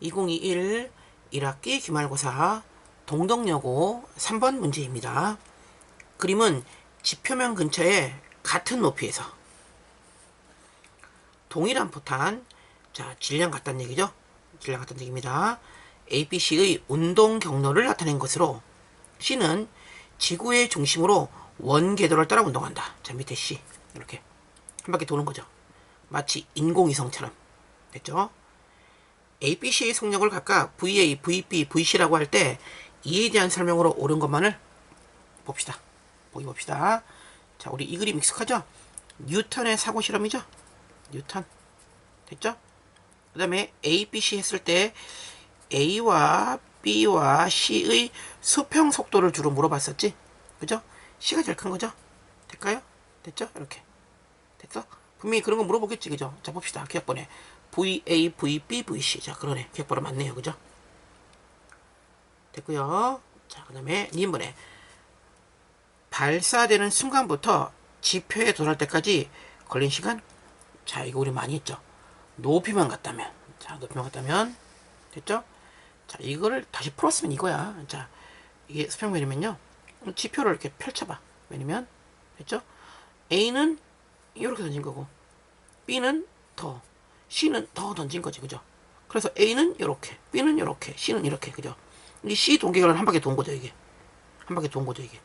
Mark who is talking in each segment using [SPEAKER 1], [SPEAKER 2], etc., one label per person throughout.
[SPEAKER 1] 2021 1학기 기말고사 동덕여고 3번 문제입니다. 그림은 지표면 근처에 같은 높이에서 동일한 포탄, 자, 질량 같다는 얘기죠? 질량 같다는 얘기입니다. ABC의 운동 경로를 나타낸 것으로 C는 지구의 중심으로 원 궤도를 따라 운동한다. 자, 밑에 C. 이렇게. 한 바퀴 도는 거죠. 마치 인공위성처럼. 됐죠? ABC의 속력을 각각 VA, VB, VC라고 할 때 이에 대한 설명으로 옳은 것만을 봅시다. 보기 봅시다. 자, 우리 이 그림 익숙하죠? 뉴턴의 사고 실험이죠? 뉴턴. 됐죠? 그 다음에 ABC 했을 때 A와 B와 C의 수평 속도를 주로 물어봤었지? 그죠? C가 제일 큰 거죠? 될까요? 됐죠? 이렇게. 됐어? 분명히 그런 거 물어보겠지, 그죠? 자, 봅시다. 기억번에. VA, VB, VC. 자, 그러네. 기억번호 맞네요. 그죠? 됐고요 자, 그 다음에 님번에 발사되는 순간부터 지표에 도달 때까지 걸린 시간? 자, 이거 우리 많이 했죠? 높이만 같다면. 자, 높이만 같다면. 됐죠? 자, 이거를 다시 풀었으면 이거야. 자, 이게 수평면이면요. 지표를 이렇게 펼쳐봐. 왜냐면, 됐죠? A는 이렇게 던진 거고, B는 더, C는 더 던진 거지, 그죠? 그래서 A는 이렇게, B는 이렇게, C는 이렇게, 그죠? 이 C 동계결은 한 바퀴 돈 거죠, 이게. 한 바퀴 돈 거죠, 이게.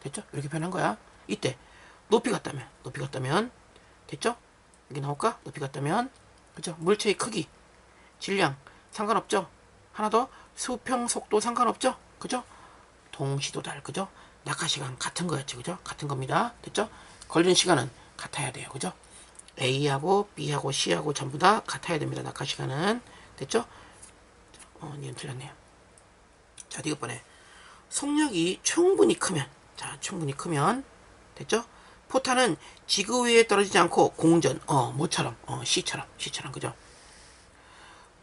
[SPEAKER 1] 됐죠? 이렇게 변한 거야. 이때, 높이 같다면, 높이 같다면, 됐죠? 여기 나올까? 높이 같다면, 그죠? 물체의 크기, 질량, 상관없죠? 하나 더, 수평 속도 상관없죠? 그죠? 동시도달, 그죠? 낙하 시간 같은 거였지, 그죠? 같은 겁니다. 됐죠? 걸리는 시간은 같아야 돼요, 그죠? A하고 B하고 C하고 전부 다 같아야 됩니다. 낙하 시간은. 됐죠? 어, 니은 틀렸네요. 자, 이것 번에 속력이 충분히 크면, 자, 충분히 크면, 됐죠? 포탄은 지구 위에 떨어지지 않고 공전, 어, 뭐처럼, 어, C처럼, C처럼, 그죠?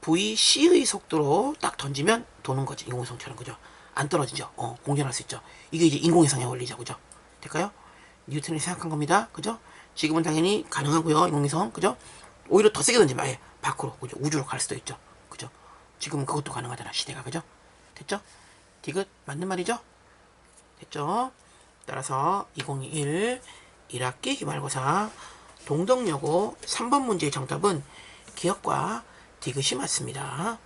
[SPEAKER 1] VC의 속도로 딱 던지면 도는 거지, 인공위성처럼, 그죠? 안 떨어지죠? 어, 공전할 수 있죠? 이게 이제 인공위성의 원리죠, 그죠? 될까요? 뉴턴이 생각한 겁니다, 그죠? 지금은 당연히 가능하고요, 인공위성, 그죠? 오히려 더 세게 던지면 아예 밖으로, 그죠? 우주로 갈 수도 있죠, 그죠? 지금은 그것도 가능하잖아, 시대가, 그죠? 됐죠? 디귿 맞는 말이죠? 됐죠? 따라서 2021 1학기 기말고사 동덕여고 3번 문제의 정답은 기억과 디귿이 맞습니다.